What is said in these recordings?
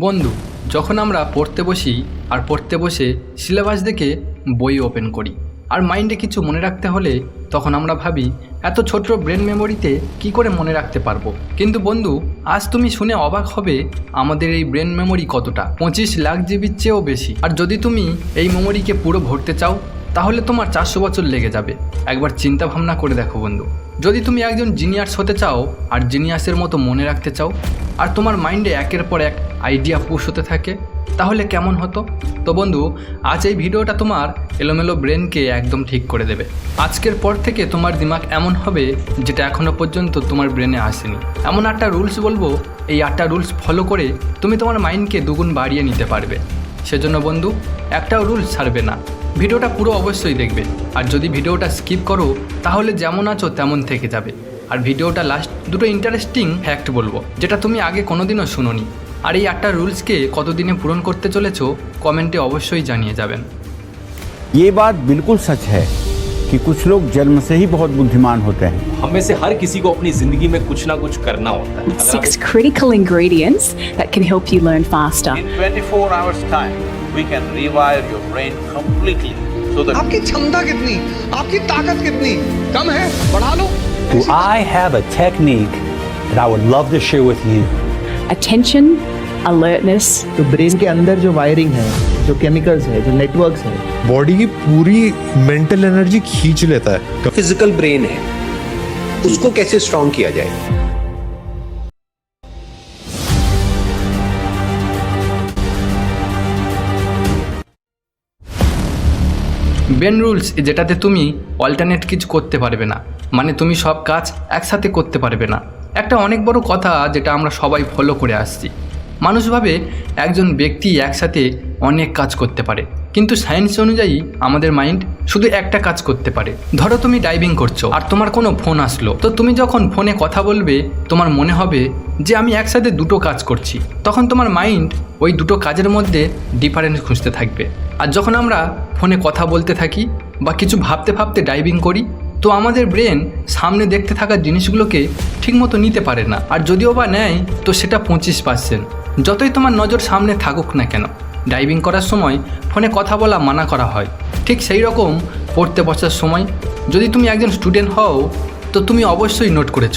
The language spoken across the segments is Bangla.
বন্ধু, যখন আমরা পড়তে বসি আর পড়তে বসে সিলেবাস দেখে বই ওপেন করি আর মাইন্ডে কিছু মনে রাখতে হলে তখন আমরা ভাবি, এত ছোট্ট ব্রেন মেমোরিতে কি করে মনে রাখতে পারব? কিন্তু বন্ধু, আজ তুমি শুনে অবাক হবে আমাদের এই ব্রেন মেমোরি কতটা। পঁচিশ লাখ জিবির চেয়েও বেশি। আর যদি তুমি এই মেমোরিকে পুরো ভরতে চাও তাহলে তোমার চারশো বছর লেগে যাবে। একবার চিন্তা ভাবনা করে দেখো বন্ধু। যদি তুমি একজন জিনিয়ার্স হতে চাও, আর জিনিয়াসের মতো মনে রাখতে চাও, আর তোমার মাইন্ডে একের পর এক আইডিয়া পুশ হতে থাকে, তাহলে কেমন হতো? তো বন্ধু, আজ এই ভিডিওটা তোমার এলোমেলো ব্রেনকে একদম ঠিক করে দেবে। আজকের পর থেকে তোমার দিমাগ এমন হবে, যেটা এখনও পর্যন্ত তোমার ব্রেনে আসেনি। এমন আটটা রুলস বলব, এই আটটা রুলস ফলো করে তুমি তোমার মাইন্ডকে দুগুণ বাড়িয়ে নিতে পারবে। সেজন্য বন্ধু, একটাও রুলস ছাড়বে না। ভিডিওটা পুরো অবশ্যই দেখবে আর যদি ভিডিওটা স্কিপ করো তাহলে যেমন আছো তেমন থেকে যাবে আর ভিডিওটা লাস্ট দুটো ইন্টারেস্টিং ফ্যাক্ট বলবো যেটা তুমি আগে কোনোদিনও শুনোনি আর এই আটটা রুলসকে কতদিনে পূরণ করতে চলেছো কমেন্টে অবশ্যই জানিয়ে যাবেন ये बात बिल्कुल सच है कि कुछ लोग जन्म से ही बहुत बुद्धिमान होते हैं हम में से हर किसी को अपनी जिंदगी में कुछ ना कुछ करना होता है अगर Six critical ingredients that can help you learn faster. In 24 hours time, we can rewire your brain completely so that आपकी क्षमता कितनी आपकी ताकत कितनी कम है बढ़ा लो Do I have a technique that I would love to share with you? Attention, alertness, तो ब्रेन के अंदर जो वायरिंग है जो केमिकल्स है जो नेटवर्क्स है बॉडी की पूरी मेंटल एनर्जी खींच लेता है फ़िज़िकल ब्रेन है उसको कैसे स्ट्रांग किया जाए ব্রেন রুলস যেটাতে তুমি অল্টারনেট কিছু করতে পারবে না। মানে তুমি সব কাজ একসাথে করতে পারবে না। একটা অনেক বড় কথা যেটা আমরা সবাই ফলো করে আসছি। মানুষভাবে একজন ব্যক্তি একসাথে অনেক কাজ করতে পারে। কিন্তু সায়েন্স অনুযায়ী আমাদের মাইন্ড শুধু একটা কাজ করতে পারে। ধরো তুমি ডাইভিং করছ আর তোমার কোনো ফোন আসলো। তো তুমি যখন ফোনে কথা বলবে, তোমার মনে হবে যে আমি একসাথে দুটো কাজ করছি। তখন তোমার মাইন্ড ওই দুটো কাজের মধ্যে ডিফারেন্স খুঁজতে থাকবে। আর যখন আমরা ফোনে কথা বলতে থাকি বা কিছু ভাবতে ভাবতে ডাইভিং করি, তো আমাদের ব্রেন সামনে দেখতে থাকা জিনিসগুলোকে ঠিকমতো নিতে পারে না। আর যদিও বা নেয়, তো সেটা পঁচিশ পার্সেন্ট যতই তোমার নজর সামনে থাকুক না কেন ডাইভিং করার সময় ফোনে কথা বলা মানা করা হয়। ঠিক সেই রকম পড়তে বসার সময় যদি তুমি একজন স্টুডেন্ট হও, তো তুমি অবশ্যই নোট করেছ।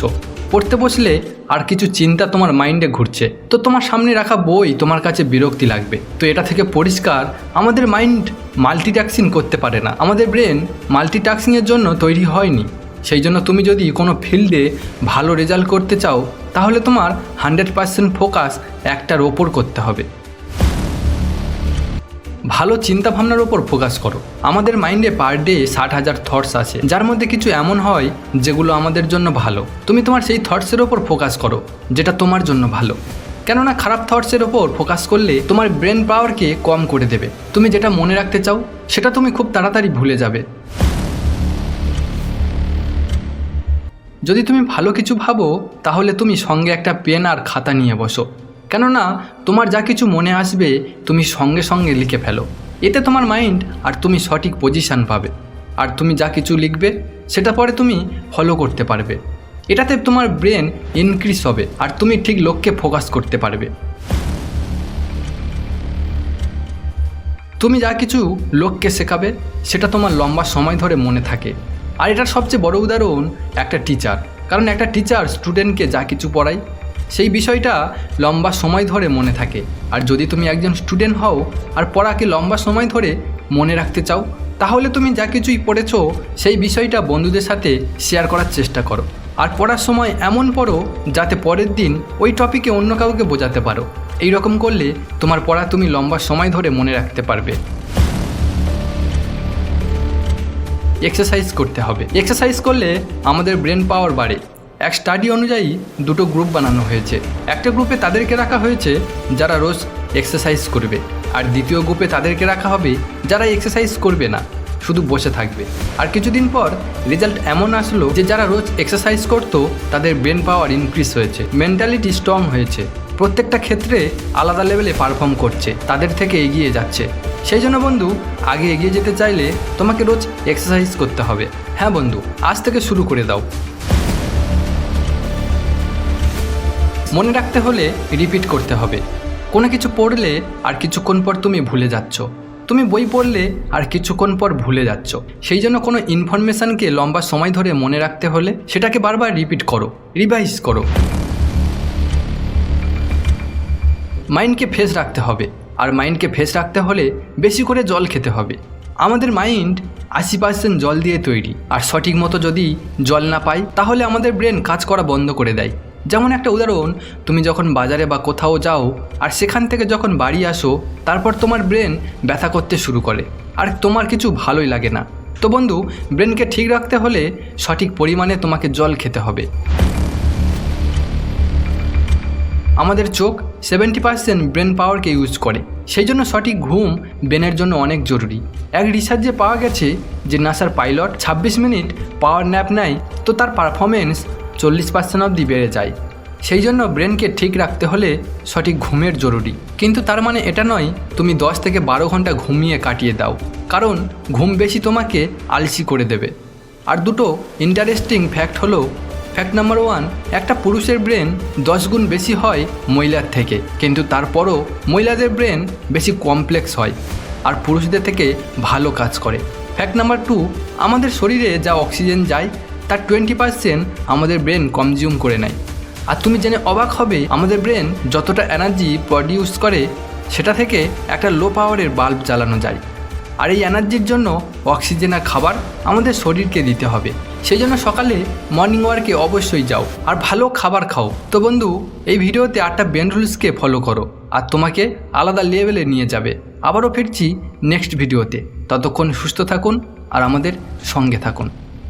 পড়তে বসলে আর কিছু চিন্তা তোমার মাইন্ডে ঘুরছে। তো তোমার সামনে রাখা বই তোমার কাছে বিরক্তি লাগবে। তো এটা থেকে পরিষ্কার, আমাদের মাইন্ড মাল্টিটাস্কিং করতে পারে না। আমাদের ব্রেন মাল্টিটাস্কিংয়ের জন্য তৈরি হয়নি। সেই জন্য তুমি যদি কোনো ফিল্ডে ভালো রেজাল্ট করতে চাও, তাহলে তোমার হান্ড্রেড পার্সেন্ট ফোকাস একটার ওপর করতে হবে। ভালো চিন্তা ভাবনার ওপর ফোকাস করো। আমাদের মাইন্ডে পার ডে ষাট হাজার থটস আছে, যার মধ্যে কিছু এমন হয় যেগুলো আমাদের জন্য ভালো। তুমি তোমার সেই থটসের ওপর ফোকাস করো, যেটা তোমার জন্য ভালো। কেননা খারাপ থটসের ওপর ফোকাস করলে তোমার ব্রেন পাওয়ারকে কম করে দেবে। তুমি যেটা মনে রাখতে চাও, সেটা তুমি খুব তাড়াতাড়ি ভুলে যাবে। যদি তুমি ভালো কিছু ভাবো, তাহলে তুমি সঙ্গে একটা পেন আর খাতা নিয়ে বসো। কেননা তোমার যা কিছু মনে আসবে তুমি সঙ্গে সঙ্গে লিখে ফেলো। এতে তোমার মাইন্ড আর তুমি সঠিক পজিশান পাবে। আর তুমি যা কিছু লিখবে, সেটা পরে তুমি ফলো করতে পারবে। এটাতে তোমার ব্রেন ইনক্রিজ হবে আর তুমি ঠিক লক্ষ্যে ফোকাস করতে পারবে। তুমি যা কিছু লোককে শেখাবে, সেটা তোমার লম্বা সময় ধরে মনে থাকে। আর এটার সবচেয়ে বড় উদাহরণ একটা টিচার কারণ একটা টিচার স্টুডেন্টকে যা কিছু পড়ায় সেই বিষয়টা লম্বা সময় ধরে মনে থাকে। আর যদি তুমি একজন স্টুডেন্ট হও আর পড়াকে লম্বা সময় ধরে মনে রাখতে চাও, তাহলে তুমি যা কিছুই পড়েছো, সেই বিষয়টা বন্ধুদের সাথে শেয়ার করার চেষ্টা করো। আর পড়ার সময় এমন পড়ো যাতে পরের দিন ওই টপিকে অন্য কাউকে বোঝাতে পারো। এই রকম করলে তোমার পড়া তুমি লম্বা সময় ধরে মনে রাখতে পারবে। এক্সারসাইজ করতে হবে। এক্সারসাইজ করলে আমাদের ব্রেন পাওয়ার বাড়ে। এক স্টাডি অনুযায়ী দুটো গ্রুপ বানানো হয়েছে। একটা গ্রুপে তাদেরকে রাখা হয়েছে যারা রোজ এক্সারসাইজ করবে, আর দ্বিতীয় গ্রুপে তাদেরকে রাখা হবে যারা এক্সারসাইজ করবে না, শুধু বসে থাকবে। আর কিছুদিন পর রেজাল্ট এমন আসলো যে যারা রোজ এক্সারসাইজ করতো, তাদের ব্রেন পাওয়ার ইনক্রিজ হয়েছে মেন্টালিটি স্ট্রং হয়েছে। প্রত্যেকটা ক্ষেত্রে আলাদা লেভেলে পারফর্ম করছে, তাদের থেকে এগিয়ে যাচ্ছে। সেই জন্য বন্ধু, আগে এগিয়ে যেতে চাইলে তোমাকে রোজ এক্সারসাইজ করতে হবে। হ্যাঁ বন্ধু, আজ থেকে শুরু করে দাও। মনে রাখতে হলে রিপিট করতে হবে। কোনো কিছু পড়লে আর কিছুক্ষণ পর তুমি ভুলে যাচ্ছ। তুমি বই পড়লে আর কিছুক্ষণ পর ভুলে যাচ্ছ। সেই জন্য কোনো ইনফরমেশানকে লম্বা সময় ধরে মনে রাখতে হলে সেটাকে বারবার রিপিট করো রিভাইজ করো। মাইন্ডকে ফ্রেশ রাখতে হবে, আর মাইন্ডকে ফ্রেশ রাখতে হলে বেশি করে জল খেতে হবে। আমাদের মাইন্ড আশি পার্সেন্ট জল দিয়ে তৈরি, আর সঠিক মতো যদি জল না পাই, তাহলে আমাদের ব্রেন কাজ করা বন্ধ করে দেয়। যেমন একটা উদাহরণ, তুমি যখন বাজারে বা কোথাও যাও আর সেখান থেকে যখন বাড়ি আসো, তারপর তোমার ব্রেন ব্যথা করতে শুরু করে। আর তোমার কিছু ভালোই লাগে না। তো বন্ধু, ব্রেনকে ঠিক রাখতে হলে সঠিক পরিমাণে তোমাকে জল খেতে হবে। আমাদের চোখ সেভেন্টি পার্সেন্ট ব্রেন পাওয়ারকে ইউজ করে। সেই জন্য সঠিক ঘুম ব্রেনের জন্য অনেক জরুরি। এক রিসার্চে পাওয়া গেছে যে নাসার পাইলট ২৬ মিনিট পাওয়ার ন্যাপ নেয়, তো তার পারফরমেন্স চল্লিশ পার্সেন্ট অবধি বেড়ে যায়। সেই জন্য ব্রেনকে ঠিক রাখতে হলে সঠিক ঘুমের জরুরি। কিন্তু তার মানে এটা নয়, তুমি দশ থেকে বারো ঘণ্টা ঘুমিয়ে কাটিয়ে দাও। কারণ ঘুম বেশি তোমাকে আলসি করে দেবে। আর দুটো ইন্টারেস্টিং ফ্যাক্ট হলো ফ্যাক্ট নাম্বার ওয়ান একটা পুরুষের ব্রেন দশ গুণ বেশি হয় মহিলার থেকে। কিন্তু তারপরও মহিলাদের ব্রেন বেশি কমপ্লেক্স হয় আর পুরুষদের থেকে ভালো কাজ করে। ফ্যাক্ট নাম্বার টু আমাদের শরীরে যা অক্সিজেন যায় তার টোয়েন্টি পার্সেন্ট আমাদের ব্রেন কনজিউম করে নেয়। আর তুমি জেনে অবাক হবে, আমাদের ব্রেন যতটা এনার্জি প্রডিউস করে, সেটা থেকে একটা লো পাওয়ারের বাল্ব জ্বালানো যায়। আর এই এনার্জির জন্য অক্সিজেন আর খাবার আমাদের শরীরকে দিতে হবে। সেই জন্য সকালে মর্নিং ওয়ার্কে অবশ্যই যাও, আর ভালো খাবার খাও। তো বন্ধু, এই ভিডিওতে আটটা বেন রুলসকে ফলো করো, আর তোমাকে আলাদা লেভেলে নিয়ে যাবে। আবারও ফিরছি নেক্সট ভিডিওতে ততক্ষণ সুস্থ থাকুন, আর আমাদের সঙ্গে থাকুন।